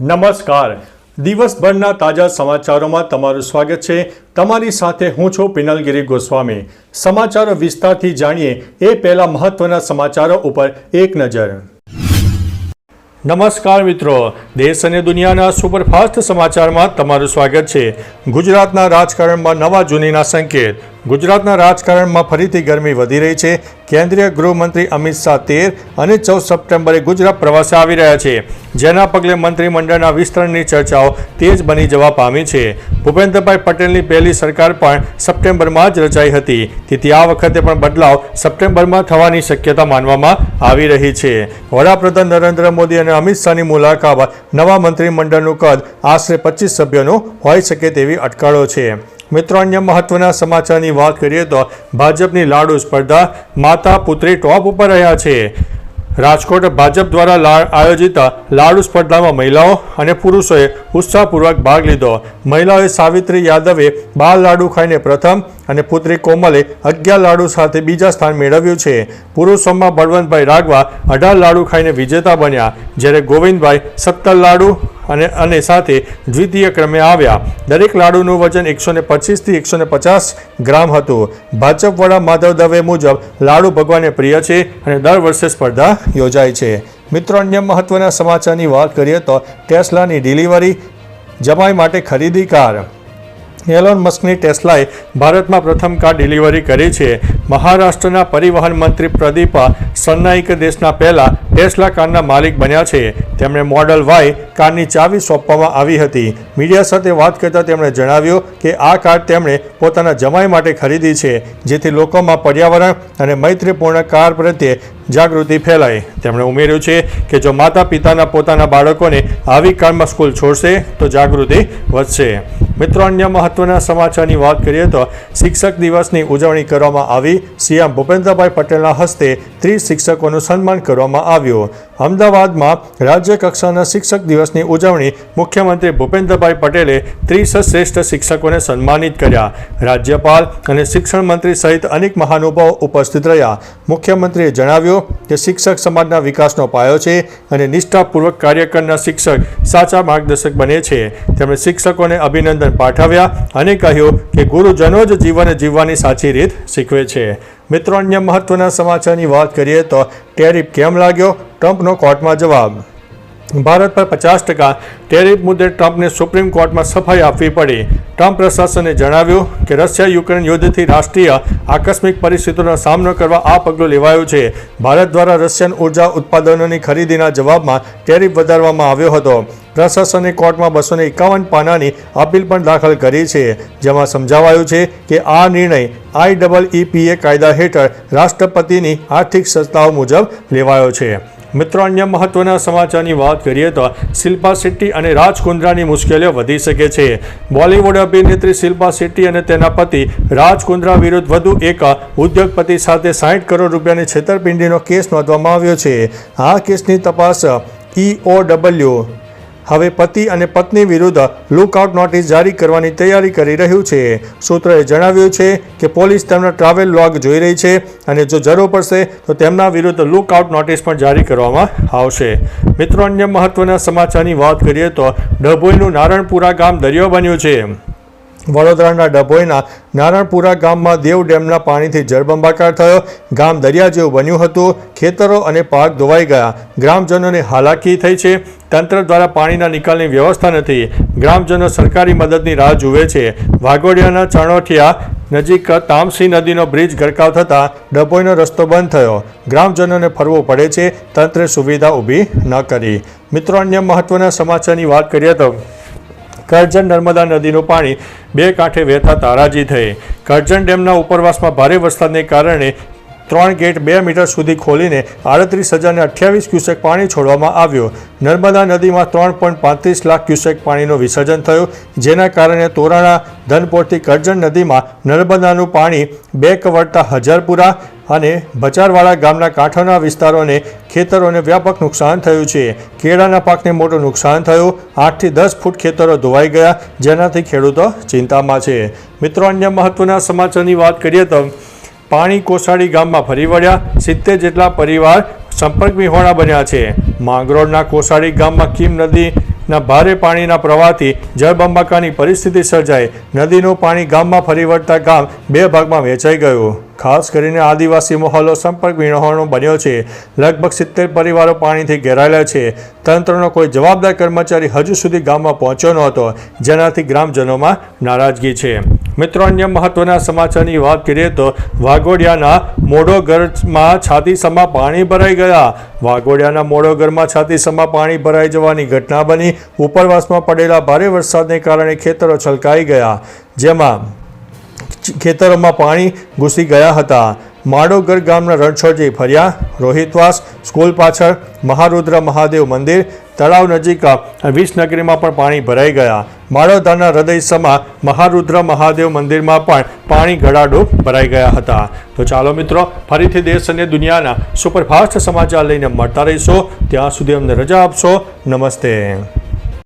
નમસ્કાર. દિવસભરના તાજા સમાચારોમાં તમારું સ્વાગત છે. તમારી સાથે હું છું પિનલગીરી ગોસ્વામી. સમાચારો વિસ્તારથી જાણીએ એ પહેલા મહત્વના સમાચારો ઉપર એક નજર. નમસ્કાર મિત્રો. દેશ અને દુનિયાના સુપરફાસ્ટ સમાચારમાં તમારું સ્વાગત છે. ગુજરાતના રાજકારણમાં નવા જૂનીના સંકેત. ગુજરાતના રાજકારણમાં ફરીથી ગરમી વધી રહી છે. કેન્દ્રીય ગૃહમંત્રી અમિત શાહ તેર અને ચૌદ સપ્ટેમ્બરે ગુજરાત પ્રવાસે આવી રહ્યા છે. જેના પગલે મંત્રીમંડળના વિસ્તરણની ચર્ચાઓ તેજ બની જવા પામી છે. ભૂપેન્દ્રભાઈ પટેલની પહેલી સરકાર પણ સપ્ટેમ્બરમાં જ રચાઈ હતી. તેથી આ વખતે પણ બદલાવ સપ્ટેમ્બરમાં થવાની શક્યતા માનવામાં આવી રહી છે. વડાપ્રધાન નરેન્દ્ર મોદી અને અમિત શાહની મુલાકાત નવા મંત્રીમંડળનું કદ આશરે પચીસ સભ્યોનું હોઈ શકે તેવી અટકળો છે. મિત્રો, અન્ય મહત્વના સમાચારની વાત કરીએ તો ભાજપની લાડુ સ્પર્ધા માતા પુત્રી ટોપ ઉપર રહ્યા છે. રાજકોટ ભાજપ દ્વારા આયોજિત લાડુ સ્પર્ધામાં મહિલાઓ અને પુરુષોએ ઉત્સાહપૂર્વક ભાગ લીધો. મહિલાઓએ સાવિત્રી યાદવે બાર લાડુ ખાઈને પ્રથમ અને પુત્રી કોમલે અગિયાર લાડુ સાથે બીજા સ્થાન મેળવ્યું છે. પુરુષોમાં બળવંતભાઈ રાગવા અઢાર લાડુ ખાઈને વિજેતા બન્યા, જ્યારે ગોવિંદભાઈ સત્તર લાડુ અને અને સાથે દ્વિતીય ક્રમે આવ્યા. દરેક લાડુનું વજન એકસો ને પચીસથી એકસો ને પચાસ ગ્રામ હતું. ભાજપ વડા માધવ દવે મુજબ લાડુ ભગવાનને પ્રિય છે અને દર વર્ષે સ્પર્ધા યોજાય છે. મિત્રો, અન્ય મહત્વના સમાચારની વાત કરીએ તો ટેસ્લાની ડિલિવરી જમાઈ માટે ખરીદી કાર એલોન મસ્કની ટેસ્લાએ ભારતમાં પ્રથમ કાર ડિલિવરી કરી છે. મહારાષ્ટ્રના પરિવહન મંત્રી પ્રદીપા સન્નાઈક દેશના પહેલા ટેસ્લા કારના માલિક બન્યા છે. તેમણે મોડલ વાય કારની ચાવી સોંપવામાં આવી હતી. મીડિયા સાથે વાત કરતાં તેમણે જણાવ્યું કે આ કાર તેમણે પોતાના જમાઈ માટે ખરીદી છે, જેથી લોકોમાં પર્યાવરણ અને મૈત્રીપૂર્ણ કાર પ્રત્યે જાગૃતિ ફેલાય. તેમણે ઉમેર્યું છે કે જો માતા પિતાના પોતાના બાળકોને આવી કારમાં સ્કૂલ છોડશે, તો જાગૃતિ વધશે. મિત્રો, અન્ય મહત્વના સમાચારની વાત કરીએ તો શિક્ષક દિવસની ઉજવણી કરવામાં આવી. સીએમ ભૂપેન્દ્રભાઈ પટેલના હસ્તે ત્રીસ શિક્ષકોનું સન્માન કરવામાં આવ્યું. અમદાવાદમાં રાજ્ય કક્ષાના શિક્ષક દિવસની ઉજવણી મુખ્યમંત્રી ભૂપેન્દ્રભાઈ પટેલે ત્રીસ શ્રેષ્ઠ શિક્ષકોને સન્માનિત કર્યા. રાજ્યપાલ અને શિક્ષણ મંત્રી સહિત અનેક મહાનુભાવો ઉપસ્થિત રહ્યા. મુખ્યમંત્રીએ જણાવ્યું કે શિક્ષક સમાજના વિકાસનો પાયો છે અને નિષ્ઠાપૂર્વક કાર્ય કરનાર શિક્ષક સાચા માર્ગદર્શક બને છે. તેમણે શિક્ષકોને અભિનંદન પાઠવ્યા અને કહ્યું કે ગુરુજનો જ જીવન જીવવાની સાચી રીત શીખવે છે. મિત્રો, અન્ય મહત્વના સમાચારની વાત કરીએ તો ટેરિફ કેમ લાગ્યો? ટ્રમ્પનો કોર્ટમાં જવાબ. ભારત પર પચાસ ટકા ટેરિફ મુદ્દે ટ્રમ્પને સુપ્રીમ કોર્ટમાં સફાઈ આપવી પડી. ટ્રમ્પ પ્રશાસને જણાવ્યું કે રશિયા યુક્રેન યુદ્ધથી રાષ્ટ્રીય આકસ્મિક પરિસ્થિતિનો સામનો કરવા આ પગલું લેવાયું છે. ભારત દ્વારા રશિયન ઊર્જા ઉત્પાદનોની ખરીદીના જવાબમાં ટેરિફ વધારવામાં આવ્યો હતો. પ્રશાસને કોર્ટમાં બસો એકાવન પાનાની અપીલ પણ દાખલ કરી છે. જેમાં સમજાવાયું છે કે આ નિર્ણય આઈ ડબલ ઈપીએ કાયદા હેઠળ રાષ્ટ્રપતિની આર્થિક સંસ્થાઓ મુજબ લેવાયો છે. મિત્રો, અન્ય મહત્વના સમાચારની વાત કરીએ તો શિલ્પા શેટ્ટી અને રાજ કુંદ્રાની મુશ્કેલીઓ વધી શકે છે. બોલિવૂડ અભિનેત્રી શિલ્પા શેટ્ટી અને તેના પતિ રાજ કુંદ્રા વિરુદ્ધ વધુ એક ઉદ્યોગપતિ સાથે સાઠ કરોડ રૂપિયાની છેતરપિંડીનો કેસ નોંધવામાં આવ્યો છે. આ કેસની તપાસ ઈઓ ડબલ્યુ હવે પતિ અને પત્ની વિરુદ્ધ લુકઆઉટ નોટિસ જારી કરવાની તૈયારી કરી રહ્યું છે. સૂત્રોએ જણાવ્યું છે કે પોલીસ તેમના ટ્રાવેલ લોગ જોઈ રહી છે અને જો જરૂર પડશે તો તેમના વિરુદ્ધ લુકઆઉટ નોટિસ પણ જારી કરવામાં આવશે. મિત્રો, અન્ય મહત્વના સમાચારની વાત કરીએ તો ડભોઈનું નારણપુરા ગામ દરિયો બન્યું છે. વડોદરાના ડભોઈના નારણપુરા ગામમાં દેવ ડેમના પાણીથી જળબંબાકાર થયો. ગામ દરિયા જેવું બન્યું હતું. ખેતરો અને પાક ધોવાઈ ગયા. ગ્રામજનોને હાલાકી થઈ છે. તંત્ર દ્વારા પાણીના નિકાલની વ્યવસ્થા નથી. ગ્રામજનો સરકારી મદદની રાહ જુએ છે. વાઘોડિયાના ચણોઠિયા નજીક તામસી નદીનો બ્રિજ ગરકાવ થતાં ડભોઈનો રસ્તો બંધ થયો. ગ્રામજનોને ફરવું પડે છે. તંત્રે સુવિધા ઊભી ન કરી. મિત્રો, અન્ય મહત્ત્વના સમાચારની વાત કરીએ તો કરજણ નર્મદા નદીનું પાણી બે કાંઠે વહેતા તારાજી થઈ. કરજણ ડેમના ઉપરવાસમાં ભારે વરસાદને કારણે ત્રણ ગેટ બે મીટર સુધી ખોલીને આડત્રીસ હજારને અઠ્યાવીસ ક્યુસેક પાણી છોડવામાં આવ્યું. નર્મદા નદીમાં ત્રણ પોઈન્ટ પાંત્રીસ લાખ ક્યુસેક પાણીનું વિસર્જન થયું, જેના કારણે તોરાણા, ધનપોરથી કરજણ નદીમાં નર્મદાનું પાણી બે કવડતા હજારપુરા અને બચારવાડા ગામના કાંઠાના વિસ્તારોને ખેતરોને વ્યાપક નુકસાન થયું છે. કેળાના પાકને મોટું નુકસાન થયું. આઠથી દસ ફૂટ ખેતરો ધોવાઈ ગયા, જેનાથી ખેડૂતો ચિંતામાં છે. મિત્રો, અન્ય મહત્વના સમાચારની વાત કરીએ તો પાણી કોસાડી ગામમાં ફરી વળ્યા. સિત્તેર જેટલા પરિવાર સંપર્ક વિહોણા બન્યા છે. માંગરોળના કોસાડી ગામમાં કીમ નદીના ભારે પાણીના પ્રવાહથી જળબંબાકાની પરિસ્થિતિ સર્જાઈ. નદીનું પાણી ગામમાં ફરી વળતા ગામ બે ભાગમાં વહેંચાઈ ગયું. ખાસ કરીને આદિવાસી મહોલ્લો સંપર્ક વિહોણો બન્યો છે. લગભગ સિત્તેર પરિવારો પાણીથી ઘેરાયેલા છે. તંત્રનો કોઈ જવાબદાર કર્મચારી હજુ સુધી ગામમાં પહોંચ્યો નહોતો. જેનાથી ગ્રામજનોમાં નારાજગી છે. મિત્રો, અન્ય મહત્વના સમાચારની વાત કરીએ તો વાઘોડિયાના મોડોગરમાં છાતીસમાં પાણી ભરાઈ ગયા. વાઘોડિયાના મોડોગરમાં છાતીસમાં પાણી ભરાઈ જવાની ઘટના બની. ઉપરવાસમાં પડેલા ભારે વરસાદને કારણે ખેતરો છલકાઈ ગયા, જેમાં ખેતરોમાં પાણી ઘૂસી ગયા હતા. માડોગર ગામના રણછોડજી ફર્યા. રોહિતવાસ સ્કૂલ પાછળ મહારુદ્ર મહાદેવ મંદિર, તળાવ નજીક વિસનગરીમાં પણ પાણી ભરાઈ ગયા. માળોદાના હૃદયસમાં મહારુદ્ર મહાદેવ મંદિરમાં પણ પાણી ઘડાડો ભરાઈ ગયા હતા. તો ચાલો મિત્રો, ફરીથી દેશ અને દુનિયાના સુપરફાસ્ટ સમાચાર લઈને મળતા રહીશો. ત્યાં સુધી અમને રજા આપશો. નમસ્તે.